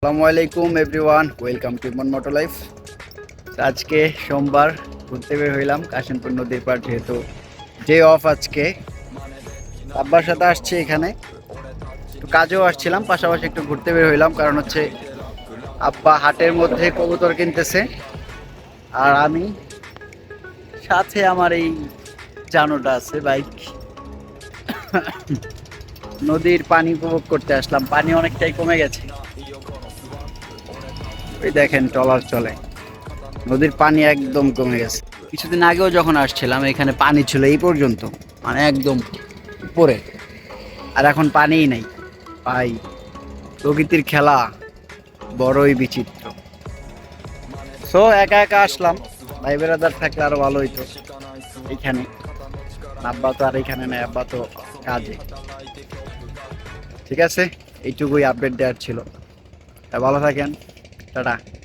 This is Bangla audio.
আসসালামু আলাইকুম এভরিওয়ান ওয়েলকাম টু মন মোটো লাইফ আজকে সোমবার ঘুরতে বের হইলাম কাশিমপুর নদীর পাড়, যেহেতু ডে অফ আজকে। আব্বার সাথে আসছি এখানে। কাজেও আসছিলাম, পাশাপাশি একটু ঘুরতে বের হইলাম, কারণ হচ্ছে আব্বা হাটের মধ্যে কবুতর কিনতেছে। আর আমি সাথে আমার এই জানোটা আছে বাইক নদীর পানি উপভোগ করতে আসলাম। পানি অনেকটাই কমে গেছে। ওই দেখেন ট্রলার চলে। নদীর পানি একদম কমে গেছে। কিছুদিন আগেও যখন আসছিলাম, এখানে পানি ছিল এই পর্যন্ত। মানে একদম উপরে। আর এখন পানিই নাই। পাই প্রকৃতির খেলা বড়ই বিচিত্র। সো একা একা আসলাম। ভাই বেড়াদার থাকলে আরও ভালো হইতো। এইখানে। আব্বা তো আর এখানে নেই, আব্বা তো কাজে। ঠিক আছে? এইটুকুই আপডেট দেওয়ার ছিল। ভালো থাকেন। 拜拜。